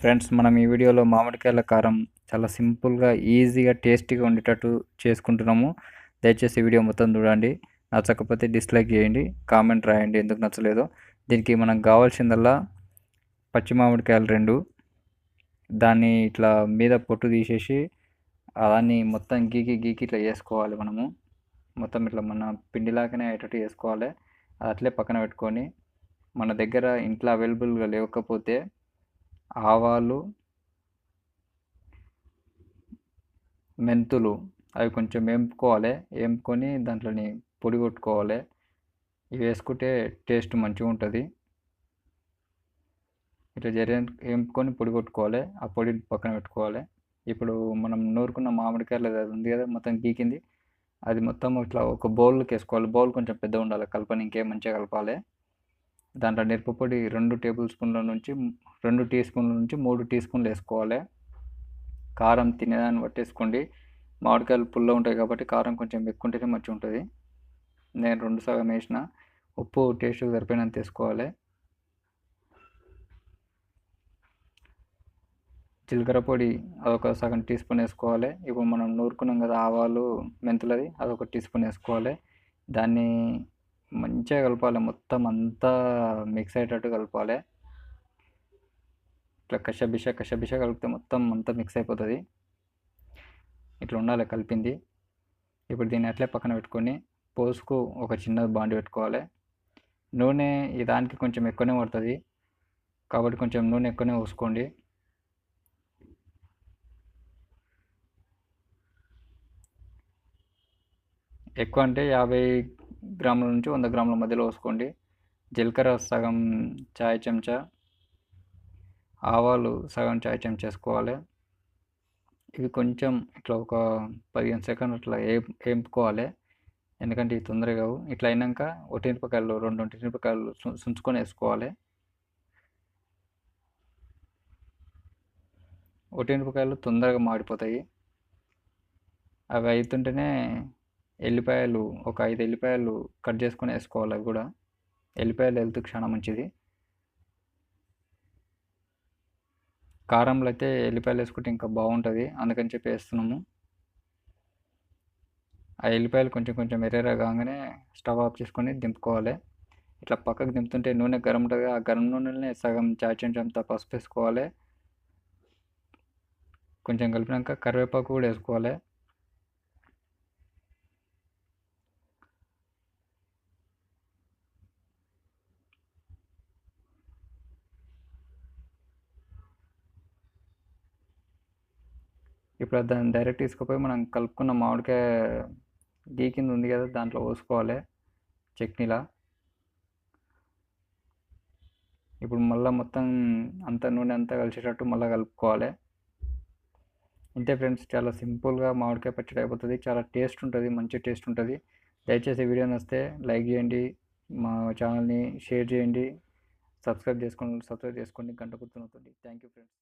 Friends మనం ఈ వీడియోలో మామిడికాయల కారం చాలా సింపుల్గా ఈజీగా టేస్టీగా ఉండేటట్టు చేసుకుంటున్నాము. దయచేసి వీడియో మొత్తం చూడండి. నచ్చకపోతే డిస్లైక్ చేయండి. కామెంట్ రాయండి. ఎందుకు నచ్చలేదో. దీనికి మనకు కావాల్సిందల్లా పచ్చి మామిడికాయలు రెండు. దాన్ని ఇట్లా మీద పొట్టు తీసేసి దాన్ని మొత్తం గీకి గీకి ఇట్లా చేసుకోవాలి మనము. మొత్తం ఇట్లా మన పిండిలాగానే అయ్యేటట్టు వేసుకోవాలి అది అట్లే పక్కన పెట్టుకొని మన దగ్గర ఇంట్లో అవైలబుల్గా లేకపోతే ఆవాలు మెంతులు అవి కొంచెం వేపుకోవాలి. వేపుకొని దాంట్లోని పొడి కొట్టుకోవాలి. ఇవి వేసుకుంటే టేస్ట్ మంచిగా ఉంటుంది. ఇట్లా జరి వేపుకొని పొడి కొట్టుకోవాలి. ఆ పొడి పక్కన పెట్టుకోవాలి. ఇప్పుడు మనం నూరుకున్న మామిడికాయలు అది ఉంది కదా మొత్తం గీకింది. అది మొత్తం ఇట్లా ఒక బౌల్కి వేసుకోవాలి. బౌల్ కొంచెం పెద్ద ఉండాలి. కలపని ఇంకే మంచిగా కలపాలి. దాంట్లో మిరపపొడి రెండు టేబుల్ స్పూన్ల నుంచి రెండు టీ స్పూన్ల నుంచి మూడు టీ స్పూన్లు వేసుకోవాలి. కారం తినేదాన్ని పట్టేసుకోండి. మామిడికాయలు పుల్ల ఉంటాయి కాబట్టి కారం కొంచెం ఎక్కువ ఉంటేనే మంచిగా ఉంటుంది నేను రెండు సగం వేసిన ఉప్పు టేస్ట్ సరిపోయినంత వేసుకోవాలి. జీలకర్ర పొడి అదొక సగం టీ స్పూన్ వేసుకోవాలి. ఇప్పుడు మనం నూరుకున్నాం కదా ఆవాలు మెంతులది అదొక టీ స్పూన్ వేసుకోవాలి. దాన్ని మంచిగా కలపాలి. మొత్తం అంతా మిక్స్ అయ్యేటట్టు కలపాలి. ఇట్లా కషబిష కషబిష కలిపితే మొత్తం అంతా మిక్స్ అయిపోతుంది. ఇట్లా ఉండాలి కలిపింది. ఇప్పుడు దీన్ని అట్లే పక్కన పెట్టుకొని పోసుకు ఒక చిన్న బాండి పెట్టుకోవాలి. నూనె ఈ దానికి కొంచెం ఎక్కువనే పడుతుంది. కాబట్టి కొంచెం నూనె ఎక్కువనే పోసుకోండి. ఎక్కువ అంటే యాభై గ్రాముల నుంచి వంద గ్రాముల మధ్యలో పోసుకోండి. జీలకర్ర సగం చాయ్ చెంచా ఆవాలు సగం చాయ్ చేసుకోవాలి. ఇవి కొంచెం ఇట్లా ఒక పదిహేను సెకండ్ అట్లా వేపుకోవాలి ఎందుకంటే ఇవి తొందరగా ఇట్లా అయినాక ఒట్టిమిరపకాయలు రెండు ఒట్టిమిరపకాయలు సుంచుకొని వేసుకోవాలి. ఒట్టిమిరపకాయలు తొందరగా మాడిపోతాయి. అవి అవుతుంటేనే ఎల్లిపాయలు ఒక ఐదు ఎల్లిపాయలు కట్ చేసుకొని వేసుకోవాలి అవి కూడా. ఎల్లిపాయలు హెల్త్కి చాలా మంచిది. కారంలో అయితే ఎల్లిపాయలు వేసుకుంటే ఇంకా బాగుంటుంది. అందుకని చెప్పి వేస్తున్నాము. ఆ ఎల్లిపాయలు కొంచెం కొంచెం ఎర్రగా కాగానే స్టవ్ ఆఫ్ చేసుకొని దింపుకోవాలి. ఇట్లా పక్కకు దింపుతుంటే నూనె గరం ఉంటుంది ఆ గరం నూనెని సగం చాయ్ చెంచంతా పసుపు వేసుకోవాలి. కొంచెం కలిపినాక కరివేపాకు కూడా వేసుకోవాలి. ఇప్పుడు దాన్ని డైరెక్ట్ తీసుకుపోయి మనం కలుపుకున్న మామిడికాయ గీ కింద ఉంది కదా దాంట్లో పోసుకోవాలి చట్నీలా. ఇప్పుడు మళ్ళీ మొత్తం అంత నూనె అంతా కలిసేటట్టు మళ్ళీ కలుపుకోవాలి. ఇంతే ఫ్రెండ్స్ చాలా సింపుల్గా మామిడికాయ పచ్చడి అయిపోతుంది. చాలా టేస్ట్ ఉంటుంది మంచి టేస్ట్ ఉంటుంది. దయచేసి వీడియో నస్తే లైక్ చేయండి మా ఛానల్ని షేర్ చేయండి సబ్స్క్రైబ్ చేసుకోండి సబ్స్క్రైబ్ చేసుకోండి గంట గుర్తునవుతుంది థ్యాంక్ యూ ఫ్రెండ్స్